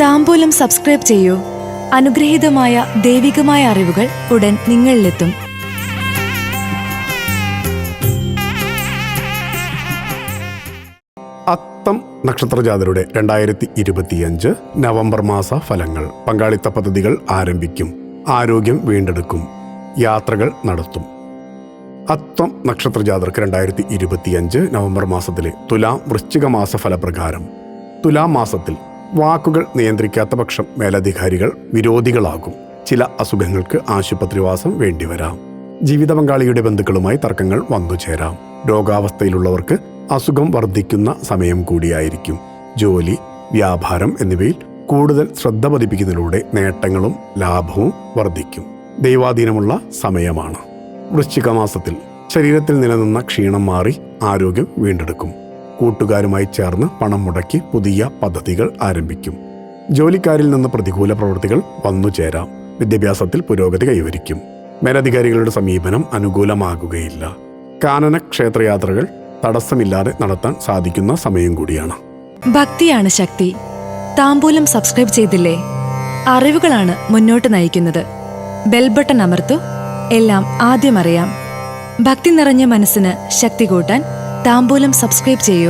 താമ്പൂലം subscribe ചെയ്യൂ. അനുഗ്രഹീതമായ ദൈവികമായ അറിവുകൾ ഉടൻ നിങ്ങളിലെത്തും. അത്തം നക്ഷത്രജാതരുടെ രണ്ടായിരത്തി ഇരുപത്തിയഞ്ച് നവംബർ മാസ ഫലങ്ങൾ. പങ്കാളിത്ത പദ്ധതികൾ ആരംഭിക്കും. ആരോഗ്യം വീണ്ടെടുക്കും. യാത്രകൾ നടത്തും. അത്തം നക്ഷത്രജാതർക്ക് രണ്ടായിരത്തി ഇരുപത്തിയഞ്ച് നവംബർ മാസത്തിലെ തുലാം വൃശ്ചിക മാസ ഫലപ്രകാരം. തുലാം മാസത്തിൽ വാക്കുകൾ നിയന്ത്രിക്കാത്ത പക്ഷം മേലധികാരികൾ വിരോധികളാകും. ചില അസുഖങ്ങൾക്ക് ആശുപത്രിവാസം വേണ്ടിവരാം. ജീവിത പങ്കാളിയുടെ ബന്ധുക്കളുമായി തർക്കങ്ങൾ വന്നുചേരാം. രോഗാവസ്ഥയിലുള്ളവർക്ക് അസുഖം വർദ്ധിക്കുന്ന സമയം കൂടിയായിരിക്കും. ജോലി വ്യാപാരം എന്നിവയിൽ കൂടുതൽ ശ്രദ്ധ പതിപ്പിക്കുന്നതിലൂടെ നേട്ടങ്ങളും ലാഭവും വർദ്ധിക്കും. ദൈവാധീനമുള്ള സമയമാണ്. വൃശ്ചിക മാസത്തിൽ ശരീരത്തിൽ നിലനിന്ന ക്ഷീണം മാറി ആരോഗ്യം വീണ്ടെടുക്കും. കൂട്ടുകാരുമായി ചേർന്ന് പണം മുടക്കി പുതിയ പദ്ധതികൾ ആരംഭിക്കും. ജോലിക്കാരിൽ നിന്ന് പ്രതികൂല പ്രവൃത്തികൾ വന്നു ചേരാം. വിദ്യാഭ്യാസത്തിൽ പുരോഗതി കൈവരിക്കും. മേലധികാരികളുടെ സമീപനം അനുകൂലമാകുകയില്ല. കാനന ക്ഷേത്രയാത്രകൾ തടസ്സമില്ലാതെ നടത്താൻ സാധിക്കുന്ന സമയം കൂടിയാണ്. ഭക്തിയാണ് ശക്തി. താമ്പൂലം സബ്സ്ക്രൈബ് ചെയ്തില്ലേ? അറിവുകളാണ് മുന്നോട്ട് നയിക്കുന്നത്. ബെൽബട്ടൺ അമർത്തു. എല്ലാം ആദ്യം അറിയാം. ഭക്തി നിറഞ്ഞ മനസ്സിന് ശക്തി കൂട്ടാൻ താമ്പൂലം സബ്സ്ക്രൈബ് ചെയ്യൂ.